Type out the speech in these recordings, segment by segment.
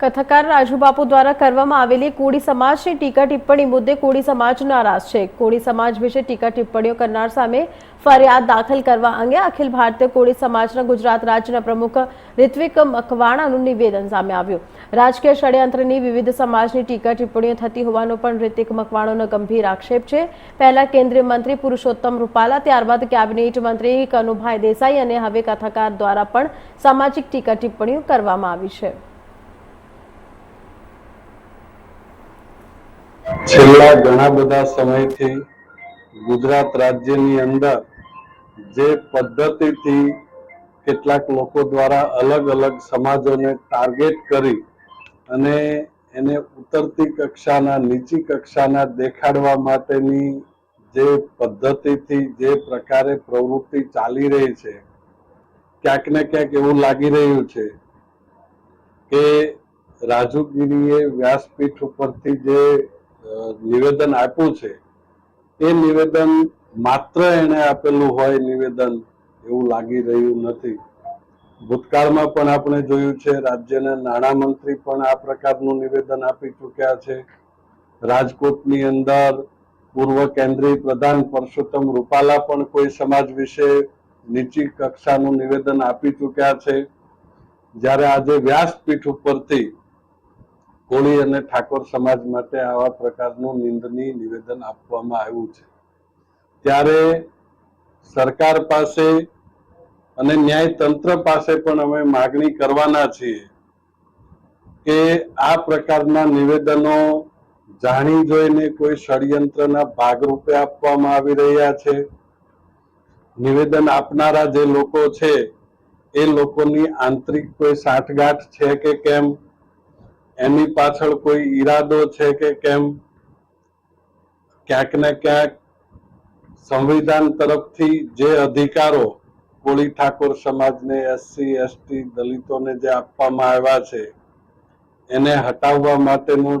કથાકાર રાજુબાપુ દ્વારા કરવામાં આવેલી કોળી સમાજની ટીકા ટિપ્પણી મુદ્દે કોળી સમાજ નારાજ છે. કોળી સમાજ વિશે ટીકા ટિપ્પણીઓ કરનાર સામે ફરિયાદ દાખલ કરવા અંગે અખિલ ભારતીય કોળી સમાજના ગુજરાત રાજ્યના પ્રમુખ રિત્વિક મકવાણાનું નિવેદન સામે આવ્યું. રાજકીય ષડયંત્રની વિવિધ સમાજની ટીકા ટિપ્પણીઓ થતી હોવાનો પણ રિતિક મકવાણોનો ગંભીર આક્ષેપ છે. પહેલા કેન્દ્રીય મંત્રી પુરુષોત્તમ રૂપાલા, ત્યારબાદ કેબિનેટ મંત્રી કનુભાઈ દેસાઈ અને હવે કથાકાર દ્વારા પણ સામાજિક ટીકા ટિપ્પણીઓ કરવામાં આવી છે. છેલ્લા ઘણા બધા સમયથી ગુજરાત રાજ્યની અંદર જે પદ્ધતિથી કેટલાક લોકો દ્વારા અલગ અલગ સમાજોને ટાર્ગેટ કરી અને એને ઉતરતી કક્ષાના, નીચી કક્ષાના દેખાડવા માટેની જે પદ્ધતિથી જે પ્રકારે પ્રવૃત્તિ ચાલી રહી છે, ક્યાંક ને ક્યાંક એવું લાગી રહ્યું છે કે રાજુગીરીએ વ્યાસપીઠ ઉપરથી જે નિવેદન આપ્યું છે, એ નિવેદન માત્ર એને આપેલું હોય નિવેદન એવું લાગી રહ્યું નથી. ભૂતકાળમાં પણ આપણે જોયું છે, રાજ્યના નાણામંત્રી પણ આ પ્રકારનું નિવેદન આપી ચૂક્યા છે. રાજકોટની અંદર પૂર્વ કેન્દ્રીય પ્રધાન પરસોત્તમ રૂપાલા પણ કોઈ સમાજ વિશે નીચી કક્ષાનું નિવેદન આપી ચૂક્યા છે. જ્યારે આજે વ્યાસપીઠ ઉપરથી કોળી અને ઠાકોર સમાજ માટે આવા પ્રકારનું નિંદની નિવેદન આપવામાં આવ્યું છે. ત્યારે સરકાર પાસે અને ન્યાયતંત્ર પાસે પણ અમે માગણી કરવાના છીએ કે આ પ્રકારના નિવેદનો જાણી જોઈને કોઈ ષડયંત્રના ભાગરૂપે આપવામાં આવી રહ્યા છે. નિવેદન આપનારા જે લોકો છે, એ લોકોની આંતરિક કોઈ સાઠગાંઠ છે કે કેમ? એની પાછળ કોઈ ઈરાદો છે કે કેમ? ક્યાંક ને ક્યાંક સંવિધાન તરફથી જે અધિકારો કોળી ઠાકોર સમાજને એસસી એસટી દલિતોને જે આપવામાં આવ્યા છે, એને હટાવવા માટેનો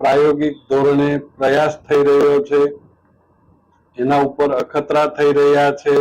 પ્રાયોગિક ધોરણે પ્રયાસ થઈ રહ્યો છે. એના ઉપર અખતરા થઈ રહ્યા છે.